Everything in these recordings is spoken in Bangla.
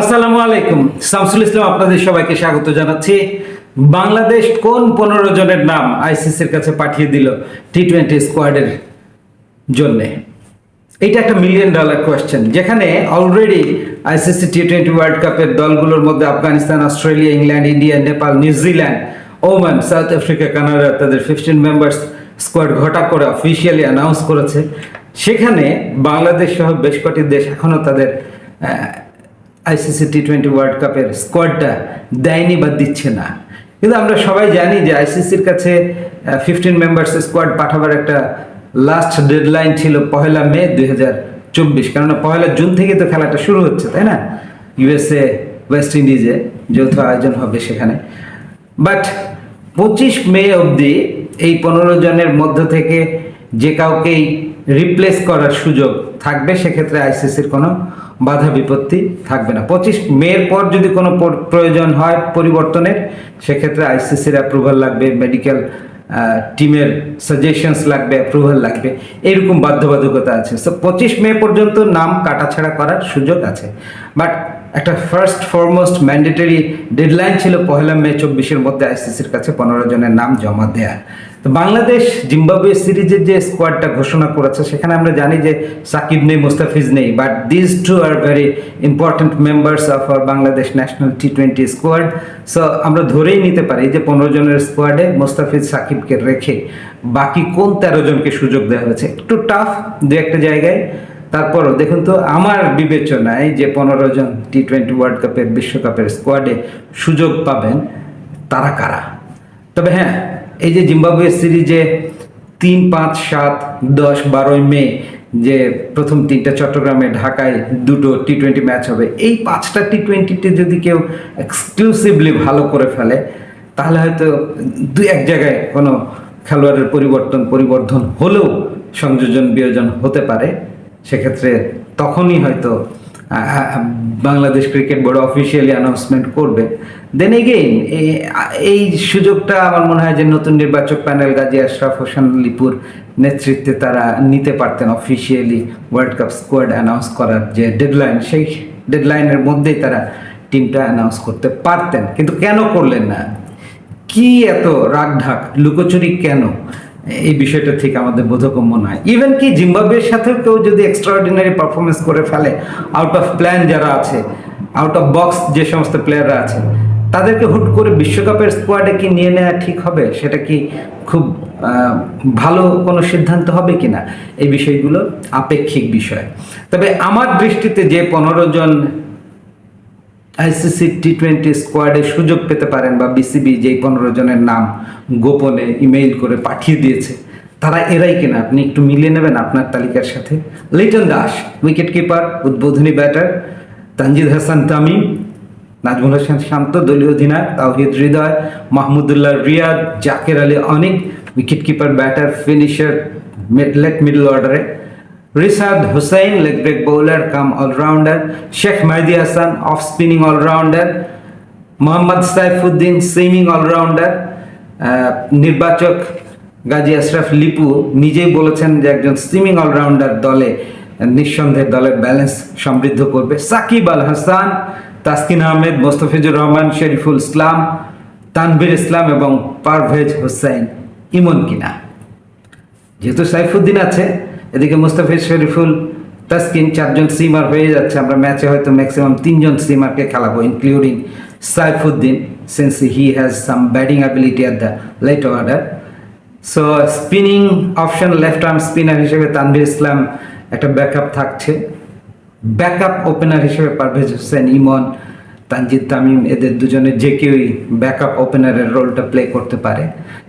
আসসালামু আলাইকুম। শামসুল ইসলাম আপনাদের সবাইকে স্বাগত জানাচ্ছি। বাংলাদেশ কোন পনেরো জনের নাম আইসিসির কাছে পাঠিয়ে দিল টি টোয়েন্টি স্কোয়াডের জন্যে? এটা একটা মিলিয়ন ডলার কোয়েশ্চেন যেখানে already ICC T twenty world কাপের দলগুলোর মধ্যে Afghanistan, Australia, England, India, Nepal New Zealand Oman, South Africa, Canada তাদের ফিফটিন মেম্বার্স স্কোয়াড ঘটা করে অফিসিয়ালি অ্যানাউন্স করেছে। সেখানে বাংলাদেশ সহ বেশ কটি দেশ এখনও তাদের আইসিসি টি টোয়েন্টি ওয়ার্ল্ড কাপের স্কোয়াডটা দেয়নি বা দিচ্ছে না। কিন্তু আমরা সবাই জানি যে আইসিসির কাছে ফিফটিন মেম্বার্স স্কোয়াড পাঠাবার একটা লাস্ট ডেডলাইন ছিল পহেলা মে দুই হাজার চব্বিশ। কেননা পহেলা জুন থেকে তো খেলাটা শুরু হচ্ছে, তাই না? ইউএসএ ওয়েস্ট ইন্ডিজে যৌথ আয়োজন হবে সেখানে। বাট পঁচিশ মে অবধি এই পনেরো জনের মধ্য থেকে যে কাউকেই রিপ্লেস করার সুযোগ থাকবে, সেক্ষেত্রে আইসিসির কোনো বাধা বিপত্তি থাকবে না। পঁচিশ মের পর যদি কোনো প্রয়োজন হয় পরিবর্তনের, সেক্ষেত্রে আইসিসির অ্যাপ্রুভাল লাগবে মেডিকেল টিমের সাজেশনস লাগবে অ্যাপ্রুভাল লাগবে। এরকম বাধ্যবাধকতা আছে। সো পঁচিশ মে পর্যন্ত নাম কাটাছাড়া করার সুযোগ আছে। বাট একটা ফার্স্ট ফরমোস্ট ম্যান্ডেটরি ডেডলাইন ছিল পহেলা মে চব্বিশের মধ্যে আইসিসির কাছে পনেরো জনের নাম জমা দেয়া। তো বাংলাদেশ জিম্বাবুয়ে সিরিজের যে স্কোয়াডটা ঘোষণা করেছে, সেখানে আমরা জানি যে সাকিব নেই, মুস্তাফিজ নেই but this two are very important members of our Bangladesh national T twenty squad so আমরা ধরেই নিতে পারি যে পনেরো জনের স্কোয়াডে মুস্তাফিজ সাকিবকে রেখে বাকি কোন তেরো জনকে সুযোগ দেওয়া হয়েছে? একটু টাফ দু একটা জায়গায়। তারপরও দেখুন তো, আমার বিবেচনায় যে পনেরো জন টি টোয়েন্টি ওয়ার্ল্ড কাপের বিশ্বকাপের স্কোয়াডে সুযোগ পাবেন তারা কারা? তবে হ্যাঁ এই যে জিম্বাবুয়ে সিরিজে তিন, পাঁচ, সাত, দশ, বারোই মে যে প্রথম তিনটা চট্টগ্রামে ঢাকায় দুটো টি টোয়েন্টি ম্যাচ হবে, এই পাঁচটা টি টোয়েন্টিতে যদি কেউ এক্সক্লুসিভলি ভালো করে ফেলে, তাহলে হয়তো দুই এক জায়গায় কোনো খেলোয়াড়ের পরিবর্তন, পরিবর্ধন হলেও সংযোজন বিয়োজন হতে পারে। সেক্ষেত্রে তখনই হয়তো Bangladesh cricket board officially announcement করবে। দেন এগেইন এই সুযোগটা আমার মনে হয় যে নতুন নির্বাচক প্যানেল গাজী আশরাফ হোসেন লিপুর নেতৃত্বে তারা নিতে পারতেন। Officially world cup squad announce করার যে ডেডলাইন সেই ডেডলাইনের মধ্যেই তারা টিমটা অ্যানাউন্স করতে পারতেন। কিন্তু কেন করলেন না? কি এত রাগ ঢাক লুকোচুরি কেন? এই বিষয়টা থেকে আমাদের বোধগম্য নয়। ইভেন কি, জিম্বাবুয়ের সাথেও কেউ যদি এক্সট্রাঅর্ডিনারি পারফরমেন্স করে ফেলে আউট অফ প্ল্যান যারা আছে আউট অফ বক্স যে সমস্ত প্লেয়াররা আছে, তাদেরকে হুট করে বিশ্বকাপের স্কোয়াডে কি নিয়ে নেওয়া ঠিক হবে? সেটা কি খুব ভালো কোনো সিদ্ধান্ত হবে কি না এই বিষয়গুলো আপেক্ষিক বিষয়। তবে আমার দৃষ্টিতে যে পনেরো জন আইসিসি টি টোয়েন্টি স্কোয়াডে সুযোগ পেতে পারেন বা বিসিবি যেই পনেরো জনের নাম গোপনে ইমেইল করে পাঠিয়ে দিয়েছে। তারা এরাই কিনা আপনি একটু মিলিয়ে নেবেন আপনার তালিকার সাথে। লিটন দাস উইকেট কিপার উদ্বোধনী ব্যাটার তানজিদ হাসান তামিম, নাজমুল হাসান শান্ত, দলীয় অধিনায়ক, তাওহিদ হৃদয়, মাহমুদুল্লাহ রিয়াদ, জাকের আলী অনেক wicket keeper batter finisher late middle অর্ডারে Rishad Hossain, leg break bowler, cum allrounder, Sheikh Mahedi Hasan, off spinning allrounder, Mohammad Saifuddin, seaming allrounder নির্বাচক গাজী আশরাফ লিপু নিজেই বলেছেন যে একজন সুইমিং অলরাউন্ডার দলে নিঃসন্দেহে দলের ব্যালেন্স সমৃদ্ধ করবে। সাকিব আল হাসান, তাসকিন আহমেদ, মোস্তফিজুর রহমান, শরীফুল ইসলাম, তানভীর ইসলাম এবং পারভেজ হোসেন ইমন কিনা। যেহেতু সাইফুদ্দিন আছে এদিকে মুস্তাফিজ শরীফুল তাসকিন চারজন সিমার হয়ে যাচ্ছে। আমরা ম্যাচে হয়তো ম্যাক্সিমাম তিনজন সিমারকে খেলাবো including Saifuddin since he has some batting ability at the late order so spinning option left arm spinner হিসেবে তানভীর ইসলাম একটা ব্যাকআপ থাকছে। ব্যাকআপ ওপেনার হিসেবে পারভেজ হোসেন, ইমন, তানজিদ তামিম, এদের দুজনের যে কেউই ব্যাকআপ ওপেনারের রোলটা প্লে করতে পারে।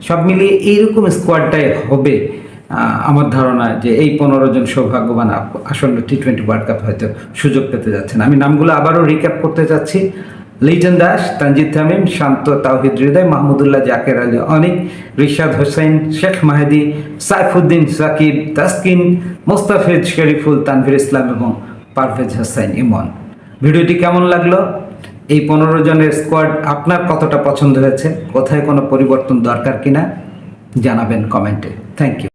সব মিলিয়ে এইরকম স্কোয়াডটাই হবে। আমার ধারণা যে এই পনেরো জন সৌভাগ্যবান আসন্ন টি টোয়েন্টি ওয়ার্ল্ড কাপ হয়তো সুযোগ পেতে যাচ্ছেন। আমি নামগুলো আবারও রিক্যাপ করতে চাচ্ছি। লিটন দাস, তানজিদ তামিম, শান্ত তাওহিদ হৃদয়, মাহমুদুল্লাহ জাকের আলী অনিক, রিশাদ হোসেন, শেখ মাহেদি, সাইফুদ্দিন সাকিব তাসকিন, মোস্তাফিজ শরীফুল, তানভীর ইসলাম এবং পারভেজ হোসেন ইমন। ভিডিওটি কেমন লাগল? এই পনেরো জনের স্কোয়াড আপনার কতটা পছন্দ হয়েছে? কোথায় কোনো পরিবর্তন দরকার কিনা? জানাবেন কমেন্টে। Thank you